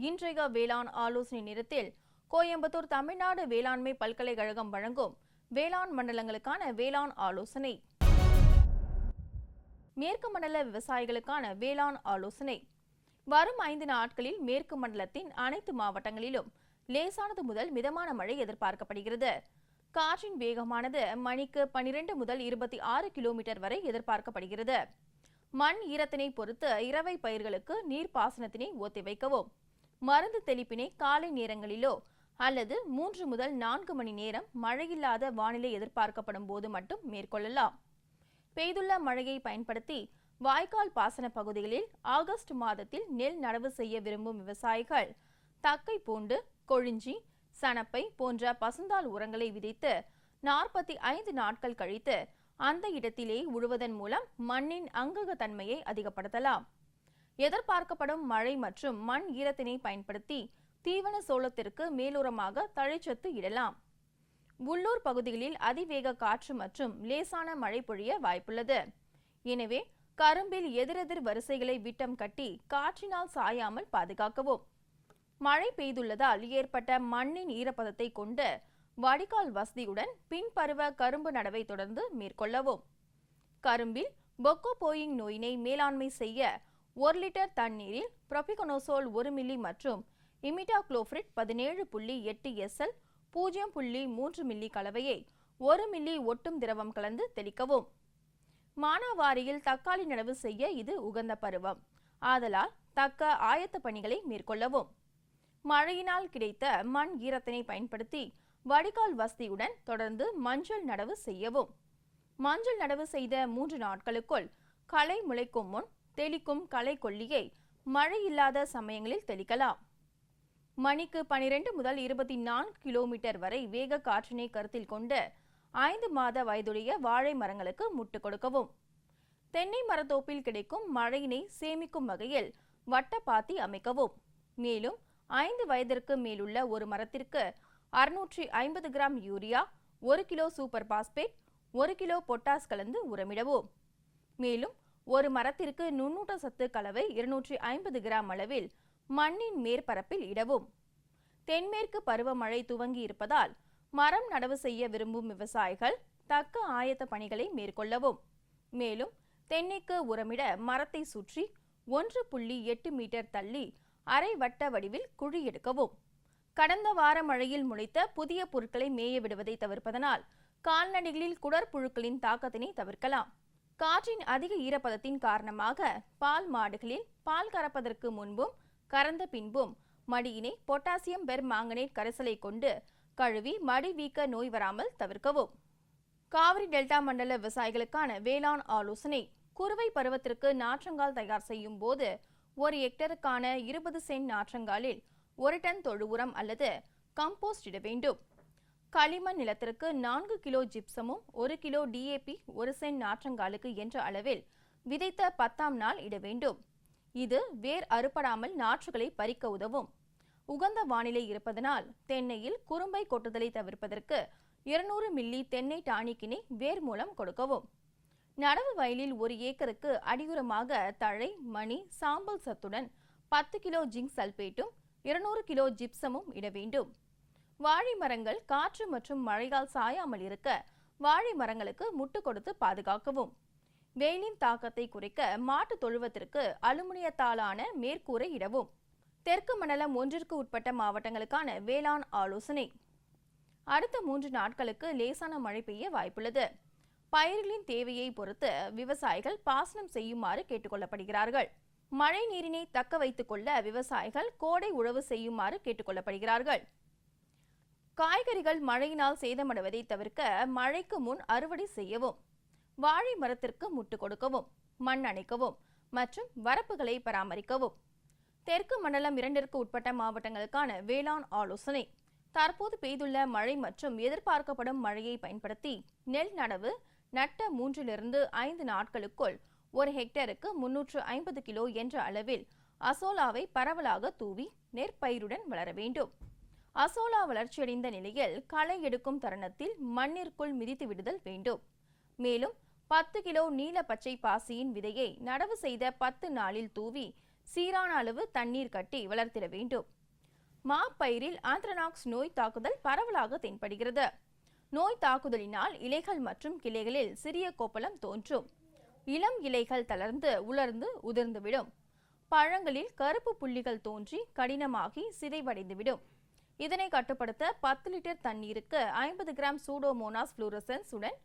இன்றைய வேளாண் ஆலோசனை நேரத்தில் கோயம்புத்தூர் தமிழ்நாடு வேளாண்மை பல்கலைக்கழகம் வழங்கும் வேளாண் மண்டலங்களுக்கான வேளாண் ஆலோசனை. மேற்கு மண்டல விவசாயிகளுக்கான வேளாண் ஆலோசனை. வரும் ஐந்து நாட்களில் மேற்கு மண்டலத்தின் அனைத்து மாவட்டங்களிலும் லேசானது முதல் மிதமான மழை எதிர்பார்க்கப்படுகிறது. காற்றின் வேகமானது மணிக்கு பனிரெண்டு முதல் இருபத்தி ஆறு கிலோமீட்டர் வரை எதிர்பார்க்கப்படுகிறது. மண் ஈரத்தினை பொறுத்து இரவை பயிர்களுக்கு நீர்ப்பாசனத்தினை ஒத்திவைக்கவும். மருந்து தெளிப்பினை காலை நேரங்களிலோ அல்லது மூன்று முதல் நான்கு மணி நேரம் மழையில்லாத வானிலை எதிர்பார்க்கப்படும் போது மட்டும் மேற்கொள்ளலாம். பெய்துள்ள மழையை பயன்படுத்தி வாய்க்கால் பாசன பகுதிகளில் ஆகஸ்ட் மாதத்தில் நெல் நடவு செய்ய விரும்பும் விவசாயிகள் தக்கை பூண்டு கொழிஞ்சி சணப்பை போன்ற பசுந்தால் உரங்களை விதைத்து நாற்பத்தி ஐந்து நாட்கள் கழித்து அந்த இடத்திலே உழுவதன் மூலம் மண்ணின் அங்கக தன்மையை அதிகப்படுத்தலாம். எதிர்பார்க்கப்படும் மழை மற்றும் மண் ஈரத்தினை பயன்படுத்தி தீவன சோளத்திற்கு மேலுரமாக தழைச்சத்து இடலாம். உள்ளூர் பகுதிகளில் அதிவேக காற்று மற்றும் லேசான மழை பொழிய வாய்ப்புள்ளது. எனவே கரும்பில் எதிரெதிர் வரிசைகளை விட்டம் கட்டி காற்றினால் சாயாமல் பாதுகாக்கவும். மழை பெய்துள்ளதால் ஏற்பட்ட மண்ணின் ஈரப்பதத்தை கொண்டு வடிகால் வசதியுடன் பின்பருவ கரும்பு நடவை தொடர்ந்து மேற்கொள்ளவும். கரும்பில் பொக்கோ போயிங் நோயினை மேலாண்மை செய்ய ஒரு லிட்டர் தண்ணீரில் ப்ரொபிகனோசோல் ஒரு மில்லி மற்றும் இமிடாக்ளோஃப்ரிட் பதினேழு புள்ளி எட்டு எஸ்எல் பூஜ்ஜியம் புள்ளி மூன்று மில்லி கலவையை ஒரு மில்லி ஒட்டும் திரவம் கலந்து தெளிக்கவும். மானாவாரியில் தக்காளி நடவு செய்ய இது உகந்த பருவம். ஆதலால் தக்க ஆயத்த பணிகளை மேற்கொள்ளவும். மழையினால் கிடைத்த மண் ஈரத்தினை பயன்படுத்தி வடிகால் வசதியுடன் தொடர்ந்து மஞ்சள் நடவு செய்யவும். மஞ்சள் நடவு செய்த மூன்று நாட்களுக்குள் களை முளைக்கும் முன் தெளிக்கும் களை கொல்லியை மழை இல்லாத சமயங்களில் தெளிக்கலாம். மணிக்கு பனிரெண்டு முதல் இருபத்தி நான்கு கிலோமீட்டர் வரை வேக காற்றினை கருத்தில் கொண்டு ஐந்து மாத வயதுடைய வாழை மரங்களுக்கு முட்டு கொடுக்கவும். தென்னை மரத்தோப்பில் கிடைக்கும் மழையினை சேமிக்கும் வகையில் வட்டப்பாத்தி அமைக்கவும். மேலும் ஐந்து வயதிற்கு மேலுள்ள ஒரு மரத்திற்கு அறுநூற்றி ஐம்பது கிராம் யூரியா ஒரு கிலோ சூப்பர் பாஸ்பேட் ஒரு கிலோ பொட்டாஸ் கலந்து உரமிடவும். மேலும் ஒரு மரத்திற்கு நுண்ணூட்ட சத்து கலவை இருநூற்றி ஐம்பது கிராம் அளவில் மண்ணின் மேற்பரப்பில் இடவும். தென்மேற்கு பருவமழை துவங்கி இருப்பதால் மரம் நடவு செய்ய விரும்பும் விவசாயிகள் தக்க ஆயத்த பணிகளை மேற்கொள்ளவும். மேலும் தென்னைக்கு உரமிட மரத்தை சுற்றி ஒன்று புள்ளி எட்டு மீட்டர் தள்ளி அரை வட்ட வடிவில் குழி எடுக்கவும். கடந்த வார மழையில் முளைத்த புதிய பொருட்களை மேய விடுவதை தவிர்ப்பதனால் கால்நடைகளில் குடற்புழுக்களின் தாக்கத்தினை தவிர்க்கலாம். காற்றின் அதிக ஈரப்பதத்தின் காரணமாக பால் மாடுகளில் பால் கறப்பதற்கு முன்பும் கறந்த பின்பும் மடியினை பொட்டாசியம் பெர் மாங்கனேட் கரைசலை கொண்டு கழுவி மடி வீக்க நோய் வராமல் தவிர்க்கவும். காவிரி டெல்டா மண்டல விவசாயிகளுக்கான வேளாண் ஆலோசனை. குறுவை பருவத்திற்கு நாற்றங்கால் தயார் செய்யும் போது ஒரு ஹெக்டருக்கான இருபது சென்ட் நாற்றங்காலில் ஒரு டன் தொழு உரம் அல்லது கம்போஸ்ட் இட வேண்டும். களிமண் நிலத்திற்கு நான்கு கிலோ ஜிப்சமும் ஒரு கிலோ டிஏபி ஒரு சென்ட் நாற்றங்காலுக்கு என்ற அளவில் விதைத்த பத்தாம் நாள் இட வேண்டும். இது வேர் அறுபடாமல் நாற்றுகளை பறிக்க உதவும். உகந்த வானிலை இருப்பதனால் தென்னையில் குறும்பை கொட்டுதலை தவிர்ப்பதற்கு இருநூறு மில்லி தென்னை டானிக்கினை வேர் மூலம் கொடுக்கவும். நடவு வயலில் ஒரு ஏக்கருக்கு அடியுரமாக தழை மணி சாம்பல் சத்துடன் பத்து கிலோ ஜிங்க் சல்பேட்டும் இருநூறு கிலோ ஜிப்சமும் இட வேண்டும். வாழை மரங்கள் காற்று மற்றும் மழையால் சாயாமல் இருக்க வாழை மரங்களுக்கு முட்டு கொடுத்து பாதுகாக்கவும். வெயிலின் தாக்கத்தை குறைக்க மாட்டு தொழுவத்திற்கு அலுமினியத்தாலான மேற்கூரை இடவும். தெற்கு மண்டலம் ஒன்றிற்கு உட்பட்ட மாவட்டங்களுக்கான வேளாண் ஆலோசனை. அடுத்த மூன்று நாட்களுக்கு லேசான மழை பெய்ய வாய்ப்புள்ளது. பயிர்களின் தேவையை பொறுத்து விவசாயிகள் பாசனம் செய்யுமாறு கேட்டுக்கொள்ளப்படுகிறார்கள். மழை நீரினை தக்க வைத்துக் கொள்ள விவசாயிகள் கோடை உழவு செய்யுமாறு கேட்டுக்கொள்ளப்படுகிறார்கள். காய்கறிகள் மழையினால் சேதமடைவதை தவிர்க்க மழைக்கு முன் அறுவடை செய்யவும் வாழை மரத்திற்கு முட்டு கொடுக்கவும் மண் அணைக்கவும் மற்றும் வரப்புகளை பராமரிக்கவும். தெற்கு மண்டலம் இரண்டிற்கு உட்பட்ட மாவட்டங்களுக்கான வேளாண் ஆலோசனை. தற்போது பெய்துள்ள மழை மற்றும் எதிர்பார்க்கப்படும் மழையை பயன்படுத்தி நெல் நடவு நட்ட மூன்றிலிருந்து ஐந்து நாட்களுக்குள் ஒரு ஹெக்டேருக்கு முன்னூற்று ஐம்பது கிலோ என்ற அளவில் அசோலாவை பரவலாக தூவி நெற்பயிருடன் வளர வேண்டும். அசோலா வளர்ச்சியடைந்த நிலையில் களை எடுக்கும் தருணத்தில் மண்ணிற்குள் மிதித்து விடுதல் வேண்டும். மேலும் பத்து கிலோ நீல பச்சை பாசியின் விதையை நடவு செய்த பத்து நாளில் தூவி சீரான அளவு தண்ணீர் கட்டி வளர்த்திட வேண்டும். மாப்பயிரில் ஆந்த்ரனாக்ஸ் நோய் தாக்குதல் பரவலாக தென்படுகிறது. நோய் தாக்குதலினால் இலைகள் மற்றும் கிளைகளில் சிறிய கோப்பலம் தோன்றும். இளம் இலைகள் தளர்ந்து உலர்ந்து உதிர்ந்துவிடும். பழங்களில் கருப்பு புள்ளிகள் தோன்றி கடினமாகி சிதைவடைந்துவிடும். இதனை கட்டுப்படுத்த பத்து லிட்டர் தண்ணீருக்கு ஐம்பது கிராம் சூடோமோனாஸ் புளூரசன்ஸ் உடன்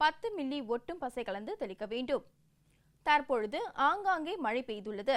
பத்து மில்லி ஒட்டும் பசை கலந்து தெளிக்க வேண்டும். தற்பொழுது ஆங்காங்கே மழை பெய்துள்ளது.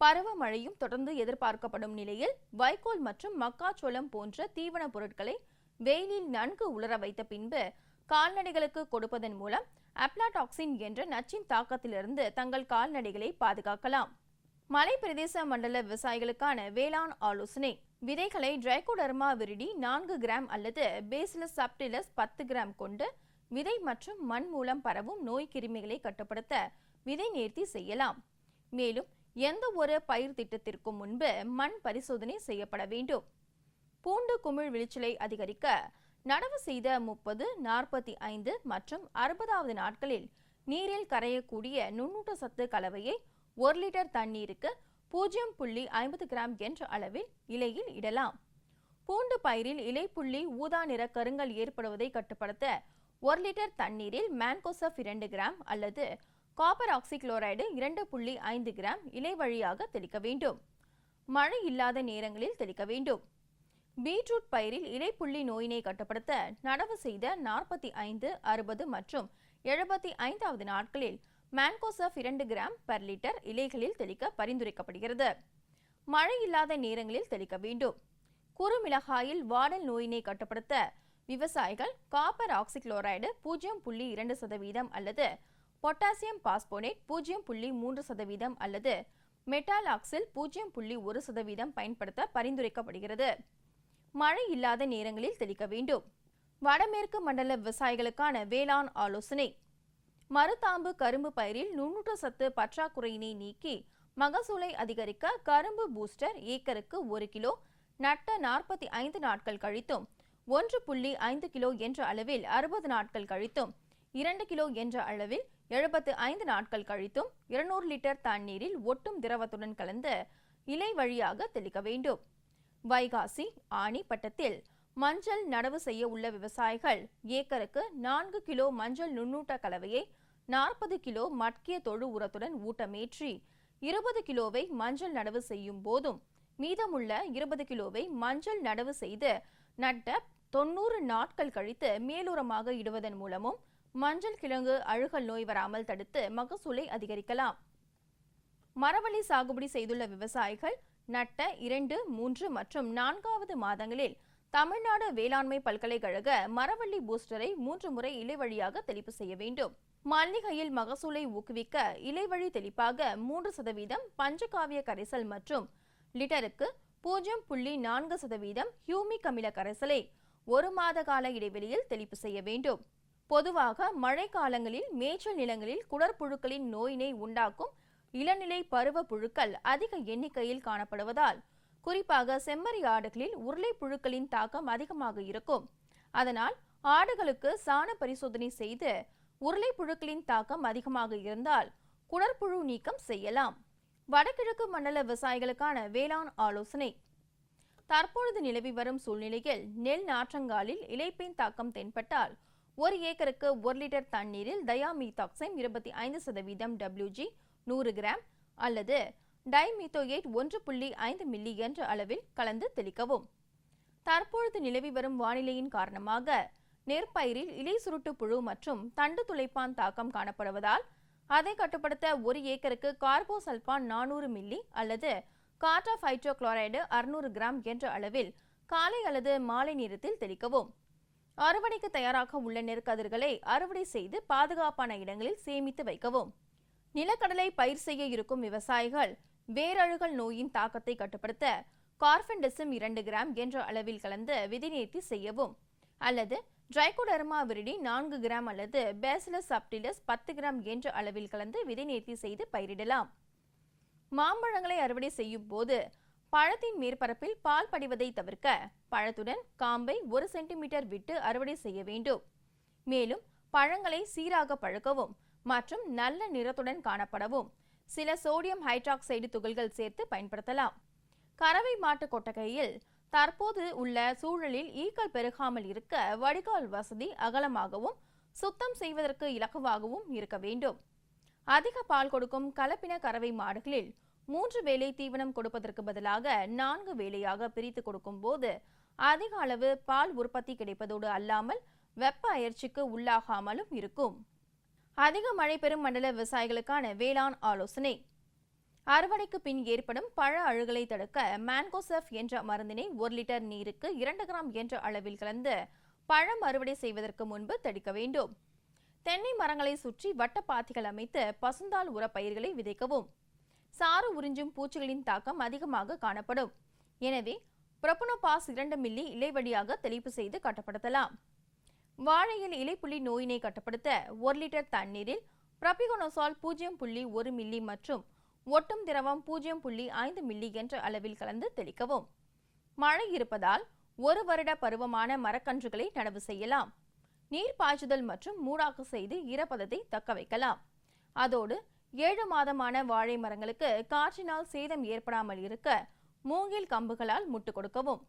பருவமழையும் தொடர்ந்து எதிர்பார்க்கப்படும் நிலையில் வைக்கோல் மற்றும் மக்காச்சோளம் போன்ற தீவன பொருட்களை வெயிலில் நன்கு உலர வைத்த பின்பு கால்நடைகளுக்கு கொடுப்பதன் மூலம் அப்லாடாக்சின் என்ற நச்சின் தாக்கத்திலிருந்து தங்கள் கால்நடைகளை பாதுகாக்கலாம். மலை பிரதேச மண்டல விவசாயிகளுக்கான வேளாண் ஆலோசனை. விதைகளை டிரைகோடர்மா விரிடி நான்கு கிராம் அல்லது பேசிலஸ் சப்டிலஸ் பத்து கிராம் கொண்டு விதை மற்றும் மண் மூலம் பரவும் நோய் கிருமிகளை கட்டுப்படுத்த விதை நேர்த்தி செய்யலாம். மேலும் எந்த ஒரு பயிர் திட்டத்திற்கும் முன்பு மண் பரிசோதனை செய்யப்பட வேண்டும். பூண்டு குமிழ் விளைச்சலை அதிகரிக்க நடவு செய்த முப்பது நாற்பத்தி ஐந்து மற்றும் அறுபதாவது நாட்களில் நீரில் கரையக்கூடிய நுண்ணூட்ட சத்து கலவையை ஒரு லிட்டர் தண்ணீருக்கு பூஜ்ஜியம் புள்ளி ஐம்பது கிராம் என்ற அளவில் இலையில் இடலாம். பூண்டு பயிரில் இலைப்புள்ளி ஊதா நிற கருங்கல் ஏற்படுவதை கட்டுப்படுத்த ஒரு லிட்டர் தண்ணீரில் மேன்கோசப் இரண்டு கிராம் அல்லது காப்பர் ஆக்சிக்ளோரைடு இரண்டு புள்ளி ஐந்து கிராம் இலை வழியாக தெளிக்க வேண்டும். மழை இல்லாத நேரங்களில் தெளிக்க வேண்டும். பீட்ரூட் பயிரில் இலைப்புள்ளி நோயினை கட்டுப்படுத்த நடவு செய்த நாற்பத்தி ஐந்து அறுபது மற்றும் எழுபத்தி ஐந்தாவது நாட்களில் மேன்கோசப் இரண்டு கிராம் பர் லிட்டர் இலைகளில் தெளிக்க பரிந்துரைக்கப்படுகிறது. மழை இல்லாத நேரங்களில் தெளிக்க வேண்டும். குறுமிளகாயில் வாடல் நோயினை கட்டுப்படுத்த விவசாயிகள் காப்பர் ஆக்சிக்ளோரைடு பூஜ்ஜியம் புள்ளி இரண்டு சதவீதம் அல்லது பொட்டாசியம் பாஸ்போனேட் பூஜ்ஜியம் புள்ளி மூன்று சதவீதம் அல்லது மெட்டாலாக்சில் பூஜ்ஜியம் புள்ளி ஒரு சதவீதம் பயன்படுத்த பரிந்துரைக்கப்படுகிறது. மழை இல்லாத நேரங்களில் தெளிக்க வேண்டும். வடமேற்கு மண்டல விவசாயிகளுக்கான வேளாண் ஆலோசனை. மருதாம்பு கரும்பு பயிரில் நுண்ணூட்ட சத்து பற்றாக்குறையினை நீக்கி மகசூலை அதிகரிக்க கரும்பு பூஸ்டர் ஏக்கருக்கு ஒரு கிலோ நட்ட நாற்பத்தி ஐந்து நாட்கள் கழித்தும் ஒன்று புள்ளி ஐந்து கிலோ என்ற அளவில் அறுபது நாட்கள் கழித்தும் இரண்டு கிலோ என்ற அளவில் எழுபத்து ஐந்து நாட்கள் கழித்தும் இருநூறு லிட்டர் தண்ணீரில் ஒட்டும் திரவத்துடன் கலந்து இலை வழியாக தெளிக்க வேண்டும். வைகாசி ஆணி பட்டத்தில் மஞ்சள் நடவு செய்ய உள்ள விவசாயிகள் ஏக்கருக்கு நான்கு கிலோ மஞ்சள் நுண்ணூட்ட கலவையை நாற்பது கிலோ மட்கிய தொழு உரத்துடன் ஊட்டமேற்றி இருபது கிலோவை மஞ்சள் நடவு செய்யும் போதும் மீதமுள்ள இருபது கிலோவை மஞ்சள் நடவு செய்து நட்ட தொண்ணூறு நாட்கள் கழித்து மேலுரமாக இடுவதன் மூலமும் மஞ்சள் கிழங்கு அழுகல் நோய் வராமல் தடுத்து மகசூலை அதிகரிக்கலாம். மரவள்ளி சாகுபடி செய்துள்ள விவசாயிகள் நட்ட இரண்டு மூன்று மற்றும் நான்காவது மாதங்களில் தமிழ்நாடு வேளாண்மை பல்கலைக்கழக மரவள்ளி பூஸ்டரை மூன்று முறை இலைவழியாக தெளிப்பு செய்ய வேண்டும். மல்லிகையில் மகசூலை ஊக்குவிக்க இலைவழி தெளிப்பாக மூன்று சதவீதம் பஞ்சகாவிய கரைசல் மற்றும் லிட்டருக்கு பூஜ்ஜியம் புள்ளி நான்கு சதவீதம் ஹியூமிக் அமில கரைசலை ஒரு மாத கால இடைவெளியில் தெளிப்பு செய்ய வேண்டும். பொதுவாக மழை காலங்களில் மேய்ச்சல் நிலங்களில் குடற்புழுக்களின் நோயினை உண்டாக்கும் இளநிலை பருவ புழுக்கள் அதிக எண்ணிக்கையில் காணப்படுவதால் குறிப்பாக செம்மறி ஆடுகளில் உருளை புழுக்களின் தாக்கம் அதிகமாக இருக்கும். அதனால் ஆடுகளுக்கு சாண பரிசோதனை செய்து உருளை புழுக்களின் தாக்கம் அதிகமாக இருந்தால் குடற்புழு நீக்கம் செய்யலாம். வடகிழக்கு மண்டல விவசாயிகளுக்கான வேளாண் ஆலோசனை. தற்பொழுது நிலவி வரும் சூழ்நிலையில் நெல் நாற்றங்காலில் இலைப்பேன் தாக்கம் தென்பட்டால் ஒரு ஏக்கருக்கு ஒரு லிட்டர் தண்ணீரில் தயாமீதாக்சைம் இருபத்தி ஐந்து சதவீதம் டபிள்யூஜி நூறு கிராம் அல்லது டைமீத்தோயேட் ஒன்று புள்ளி ஐந்து மில்லி என்ற அளவில் கலந்து தெளிக்கவும். தற்பொழுது நிலவி வரும் வானிலையின் காரணமாக நெற்பயிரில் இலை சுருட்டு புழு மற்றும் தண்டு துளைப்பான் தாக்கம் காணப்படுவதால் அதை கட்டுப்படுத்த ஒரு ஏக்கருக்கு கார்போசல்பான் நானூறு மில்லி அல்லது கார்டா ஹைட்ரோகுளோரைடு அறுநூறு கிராம் என்ற அளவில் காலை அல்லது மாலை நேரத்தில் தெளிக்கவும். அறுவடைக்கு தயாராக உள்ள நெற்கதிர்களை அறுவடை செய்து பாதுகாப்பான இடங்களில் சேமித்து வைக்கவும். நிலக்கடலை பயிர் செய்ய இருக்கும் விவசாயிகள் வேரழுகல் நோயின் தாக்கத்தை கட்டுப்படுத்த கார்பன்டெசிம் இரண்டு கிராம் என்ற அளவில் கலந்து விதிநீர்த்தி செய்யவும். அல்லது ட்ரைகோடர்மா விரிடி நான்கு கிராம் அல்லது பேசிலஸ் அப்டிலஸ் பத்து கிராம் என்ற அளவில் கலந்து விதைநேர்த்தி செய்து பயிரிடலாம். மாம்பழங்களை அறுவடை செய்யும் போது பழத்தின் மேற்பரப்பில் பால் படிவதை தவிர்க்க பழத்துடன் காம்பை ஒரு சென்டிமீட்டர் விட்டு அறுவடை செய்ய வேண்டும். மேலும் பழங்களை சீராக பழுக்கவும் மற்றும் நல்ல நிறத்துடன் காணப்படவும். சில சோடியம் ஹைட்ராக்சைடு துகள்கள் சேர்த்து பயன்படுத்தலாம். கறவை மாட்டு கொட்டகையில் தற்போது உள்ள சூழலில் ஈக்கள் பெருகாமல் இருக்க வடிகால் வசதி அகலமாகவும் சுத்தம் செய்வதற்கு இலகுவாகவும் இருக்க வேண்டும். அதிக பால் கொடுக்கும் கலப்பின கறவை மாடுகளில் மூன்று வேலை தீவனம் கொடுப்பதற்கு பதிலாக நான்கு வேலையாக பிரித்து கொடுக்கும் போது அதிக அளவு பால் உற்பத்தி கிடைப்பதோடு அல்லாமல் வெப்ப அயற்சிக்கு உள்ளாகாமலும் இருக்கும். அதிக மழை பெறும் மண்டல விவசாயிகளுக்கான வேளாண் ஆலோசனை. அறுவடைக்கு பின் ஏற்படும் பழ அழுகலை தடுக்க மேன்கோசெஃப் என்ற மருந்தினை ஒரு லிட்டர் நீருக்கு இரண்டு கிராம் என்ற அளவில் கலந்து பழம் அறுவடை செய்வதற்கு முன்பு தெளிக்க வேண்டும். தென்னை மரங்களை சுற்றி வட்டப்பாத்திகள் அமைத்து பசுந்தால் உர பயிர்களை விதைக்கவும். சாறு உறிஞ்சும் பூச்சிகளின் தாக்கம் அதிகமாக காணப்படும். எனவே புரோபனோபாஸ் இரண்டு மில்லி இலைவழியாக தெளிப்பு செய்து கட்டுப்படுத்தலாம். வாழையில் இலைப்புள்ளி நோயினை கட்டுப்படுத்த ஒரு லிட்டர் தண்ணீரில் ப்ரபிகோனோசால் பூஜ்ஜியம் புள்ளி ஒரு மில்லி மற்றும் ஒட்டும் திரவம் பூஜ்ஜியம் புள்ளி ஐந்து மில்லி என்ற அளவில் கலந்து தெளிக்கவும். மழை இருப்பதால் ஒரு வருட பருவமான மரக்கன்றுகளை நடவு செய்யலாம். நீர் பாய்ச்சுதல் மற்றும் மூடாக்கு செய்து ஈரப்பதத்தை தக்க வைக்கலாம். அதோடு ஏழு மாதமான வாழை மரங்களுக்கு காற்றினால் சேதம் ஏற்படாமல் இருக்க மூங்கில் கம்புகளால் முட்டு கொடுக்கவும்.